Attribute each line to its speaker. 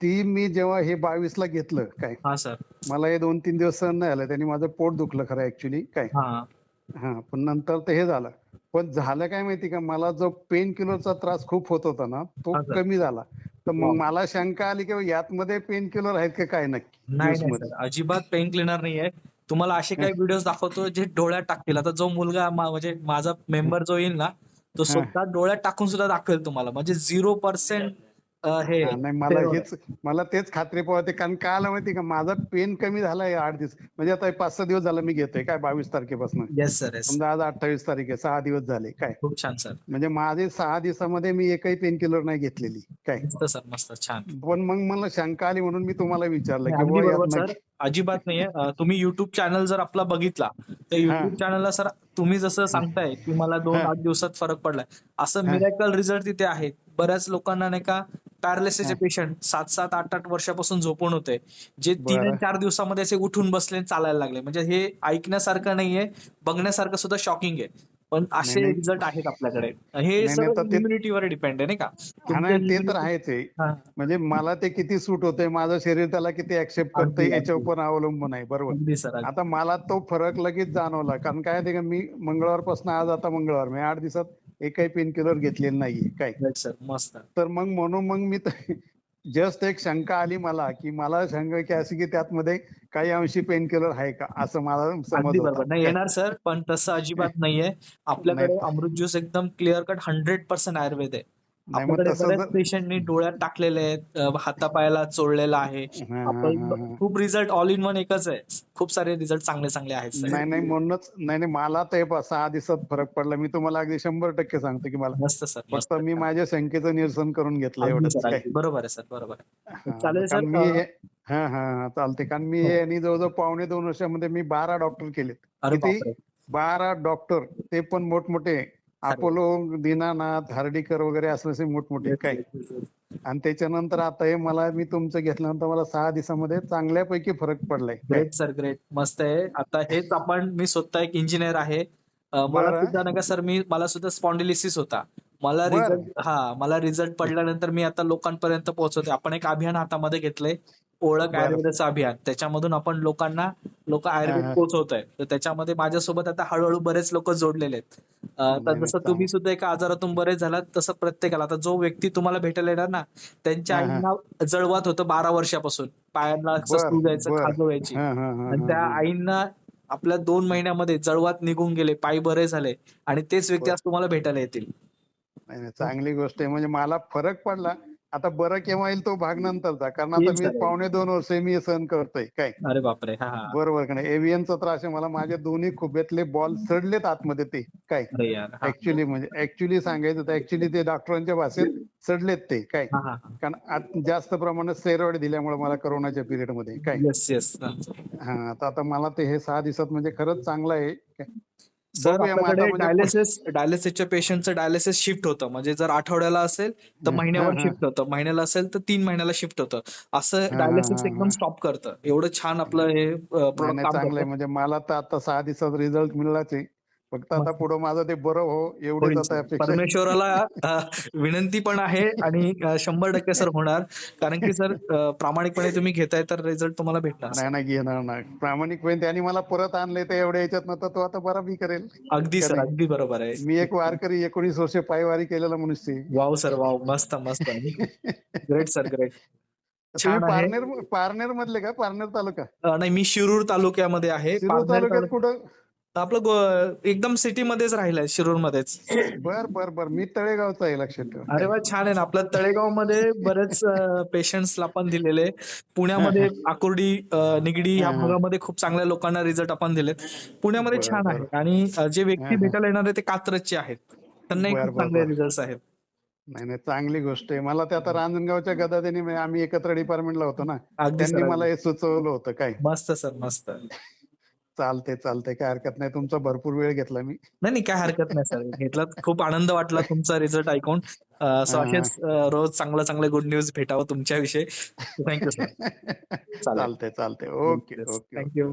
Speaker 1: ती मी जेव्हा हे बावीसला घेतलं काय?
Speaker 2: हा सर.
Speaker 1: मला हे दोन तीन दिवस सहन नाही आलं त्यांनी माझं पोट दुखलं खरं ऍक्च्युली काय?
Speaker 2: हा.
Speaker 1: हा पण नंतर ते हे झालं. पण झालं काय माहिती का मला जो पेन किलरचा त्रास खूप होत होता ना तो
Speaker 2: हा.
Speaker 1: कमी झाला. तर. मग मला शंका आली की यातमध्ये पेन किलर आहेत का काय नक्की?
Speaker 2: नाही
Speaker 1: juice
Speaker 2: नाही
Speaker 1: मध्ये
Speaker 2: सर. अजिबात पेन क्लिनर नाहीये. तुम्हाला असे काही व्हिडिओ दाखवतो जे डोळ्यात टाकतील. आता जो मुलगा मा- म्हणजे माझा मेंबर जो येईल ना तो
Speaker 1: हा.
Speaker 2: स्वतः डोळ्यात टाकून सुद्धा दाखवेल तुम्हाला. म्हणजे झिरो पर्सेंट हे
Speaker 1: हा, नाही मला हेच मला तेच खात्री पडते कारण काय आलं माहिती का माझा पेन कमी झालाय आठ दिवस. म्हणजे आता पाच सहा दिवस झालं मी घेतोय काय बावीस तारखेपासून?
Speaker 2: येस सर येस
Speaker 1: समजा आज अठ्ठावीस तारीख आहे सहा दिवस झाले काय?
Speaker 2: खूप छान सर
Speaker 1: म्हणजे माझे सहा दिवसामध्ये मी एकही पेन किलर नाही घेतलेली काय?
Speaker 2: मस्त सर मस्त छान.
Speaker 1: पण मग मला शंका आली म्हणून मी तुम्हाला विचारलं की
Speaker 2: अगदी
Speaker 1: बुवा
Speaker 2: बरोबर
Speaker 1: यात
Speaker 2: सर
Speaker 1: नक्की-
Speaker 2: अजिबात नाहीये. अं, तुम्ही युट्यूब चॅनल जर आपला बघितला तर युट्यूब चॅनलला सर तुम्ही जसं सांगताय की मला दोन
Speaker 1: हा.
Speaker 2: आठ दिवसात फरक पडलाय. असं
Speaker 1: हा.
Speaker 2: मिरॅकल रिझल्ट तिथे आहेत. बऱ्याच लोकांना नाही का पॅरालिसिसचे पेशंट सात सात आठ आठ वर्षापासून झोपून होते जे तीन चार दिवसामध्ये असे उठून बसले चालायला लागले म्हणजे हे ऐकण्यासारखं नाहीये बघण्यासारखं सुद्धा शॉकिंग आहे पण असे. रिझल्ट आहेत आपल्याकडे हे इम्युनिटीवर डिपेंड आहे नाही का
Speaker 1: ते तर आहेच आहे. म्हणजे मला ते किती सूट होते माझं शरीर त्याला किती ऍक्सेप्ट करतंय याच्यावर. पण अवलंबून आहे बरोबर. आता मला तो फरक लगेच जाणवला कारण काय ते का मी मंगळवारपासून आज आता मंगळवार मी आठ दिवसात एकही पेन किलर घेतलेलं नाहीये काय?
Speaker 2: sir. मस्त.
Speaker 1: तर मग म्हणून मग मी जस्ट एक शंका आली मला की मला शंका की अशी की त्यातमध्ये काही अंशी पेन किलर आहे का? असं मला समज
Speaker 2: नाही येणार सर पण तसं अजिबात नाहीये. आपल्याकडे
Speaker 1: नाही.
Speaker 2: अमृत ज्यूस एकदम clear cut hundred percent Ayurveda आहे. पेशंटनी डोळ्यात टाकलेले आहेत हातापायाला चोळलेला आहे. आपण. खूप रिझल्ट ऑल इन वन एकच आहे. खूप सारे रिझल्ट चांगले चांगले आहेत.
Speaker 1: नाही नाही म्हणूनच नाही नाही मला तर पहा, सहा दिवसात फरक पडला. मी तुम्हाला अगदी शंभर टक्के सांगतो की मला
Speaker 2: मस्त सर
Speaker 1: फक्त मी माझ्या शंकेचं निरसन करून घेतलं
Speaker 2: अगदी. बरोबर. आहे सर बरोबर चालेल सर,
Speaker 1: मी हे- हा चालते कारण मी
Speaker 2: हो.
Speaker 1: आणि जवळजवळ पावणे दोन वर्षामध्ये मी बारा डॉक्टर केलेत. बारा डॉक्टर ते पण मोठमोठे अपोलो दीनानाथ हार्डीकर वगैरे असले मोठमोठे काय? आणि त्याच्यानंतर आता हे मला मी तुमचं घेतल्यानंतर मला सहा दिवसामध्ये चांगल्यापैकी फरक पडलाय?
Speaker 2: ग्रेट सर ग्रेट मस्त आहे. आता हेच आपण मी स्वतः एक इंजिनियर आहे. मला. सुद्धा नाही का सर मी मला सुद्धा स्पॉन्डिलिसिस होता. मला
Speaker 1: बरं.
Speaker 2: रिझल्ट हा मला रिझल्ट पडल्यानंतर मी आता लोकांपर्यंत पोहोचवते आपण एक अभियान हातामध्ये घेतलंय ओळख
Speaker 1: बरं.
Speaker 2: आयुर्वेदाचं अभियान त्याच्यामधून आपण लोकांना लोक आयुर्वेद. पोहोचवत आहे तर त्याच्यामध्ये माझ्यासोबत आता हळूहळू बरेच लोक जोडलेले आहेत तर जसं तुम्ही सुद्धा एका आजारातून बरेच झालात तसं प्रत्येकाला आता जो व्यक्ती तुम्हाला भेटायला येणार ना त्यांच्या. आईंना जळवात होतं बारा वर्षापासून पायांना
Speaker 1: बरं, बरं.
Speaker 2: खाज व्हायची आणि त्या. आईंना आपल्या दोन महिन्यामध्ये जळवात निघून गेले पाय बरे झाले आणि तेच व्यक्ती
Speaker 1: बरं.
Speaker 2: आज तुम्हाला भेटायला येतील
Speaker 1: नाही नाही, चांगली गोष्ट आहे. म्हणजे मला फरक पडला. आता बरं केव्हा येईल तो भाग नंतरचा. कारण आता मी. पावणे दोन वर्ष मी सहन करतोय. काय?
Speaker 2: अरे बापरे.
Speaker 1: बरोबर का नाही? एव्हियनचा त्रास आहे मला. माझ्या दोन्ही खुब्यातले बॉल सडलेत आतमध्ये ते. काय? ऍक्च्युली म्हणजे ऍक्च्युली सांगायचं तर ऍक्च्युली ते डॉक्टरांच्या भाषेत सडलेत ते. काय? कारण जास्त प्रमाणात स्टेरॉइड दिल्यामुळे मला करोनाच्या पिरियडमध्ये. काय? हा आता मला ते हे सहा दिवसात म्हणजे खरंच चांगलं आहे.
Speaker 2: सर आपल्याकडे डायलिसिस डायलिसिसच्या पेशंटचं डायलिसिस शिफ्ट होतं. म्हणजे जर आठवड्याला असेल तर महिन्यावर. शिफ्ट होतं. महिन्याला असेल तर तीन महिन्याला शिफ्ट होतं. असं डायलिसिस एकदम. स्टॉप करतं. एवढं छान आपलं हे
Speaker 1: चांगलं म्हणजे मला तर आता सहा दिवसात रिझल्ट मिळालाच आहे. फक्त आता. पुढं माझं ते बरं हो आहे.
Speaker 2: परमेश्वराला विनंती पण आहे आणि शंभर टक्के सर होणार. कारण की सर प्रामाणिकपणे तुम्ही घेताय तर रिझल्ट तुम्हाला भेटणार.
Speaker 1: नाही नाही घेणार ना प्रामाणिकपणे त्यांनी मला परत आणले तर एवढ्या याच्यात नव्हतं तो आता बरा मी करेल.
Speaker 2: अगदी सर? अगदी बरोबर आहे.
Speaker 1: मी एक वारकरी एकोणीस वर्ष पायवारी केलेला मनुष्य.
Speaker 2: Wow sir wow. मस्त मस्त. Great sir great.
Speaker 1: Parner Parner मधले का? पारनेर तालुका?
Speaker 2: नाही मी शिरूर तालुक्यामध्ये आहे.
Speaker 1: कुठं?
Speaker 2: आपलं एकदम सिटी मध्येच राहिलंय शिरूर मध्येच
Speaker 1: बर बर बर. मी तळेगावचा आहे लक्षात ठेवा.
Speaker 2: अरे वा छान आहे ना. आपल्या तळेगावमध्ये बरेच पेशंट्सला आपण दिलेले. पुण्यामध्ये आकुर्डी निगडी या. भागामध्ये खूप चांगल्या लोकांना रिझल्ट आपण दिलेत. पुण्यामध्ये छान. आहे. आणि जे व्यक्ती. भेटायला येणार आहे ते कात्रजचे आहेत. त्यांनाही खूप
Speaker 1: बरं,
Speaker 2: चांगले. रिझल्ट आहेत.
Speaker 1: नाही नाही चांगली गोष्ट आहे. मला ते आता रांजणगावच्या गदादेनी आम्ही एकत्र डिपार्टमेंटला होतो ना. त्यांनी मला हे सुचवलं होतं काय?
Speaker 2: मस्त सर मस्त.
Speaker 1: चालते चालते काय हरकत नाही. तुमचा भरपूर वेळ घेतला मी.
Speaker 2: नाही नाही काय हरकत नाही सर. घेतला. खूप आनंद वाटला तुमचा रिझल्ट ऐकून. सो. असेच रोज चांगलं चांगले गुड न्यूज भेटावं तुमच्याविषयी. थँक्यू सर
Speaker 1: चालते चालते ओके ओके
Speaker 2: थँक्यू.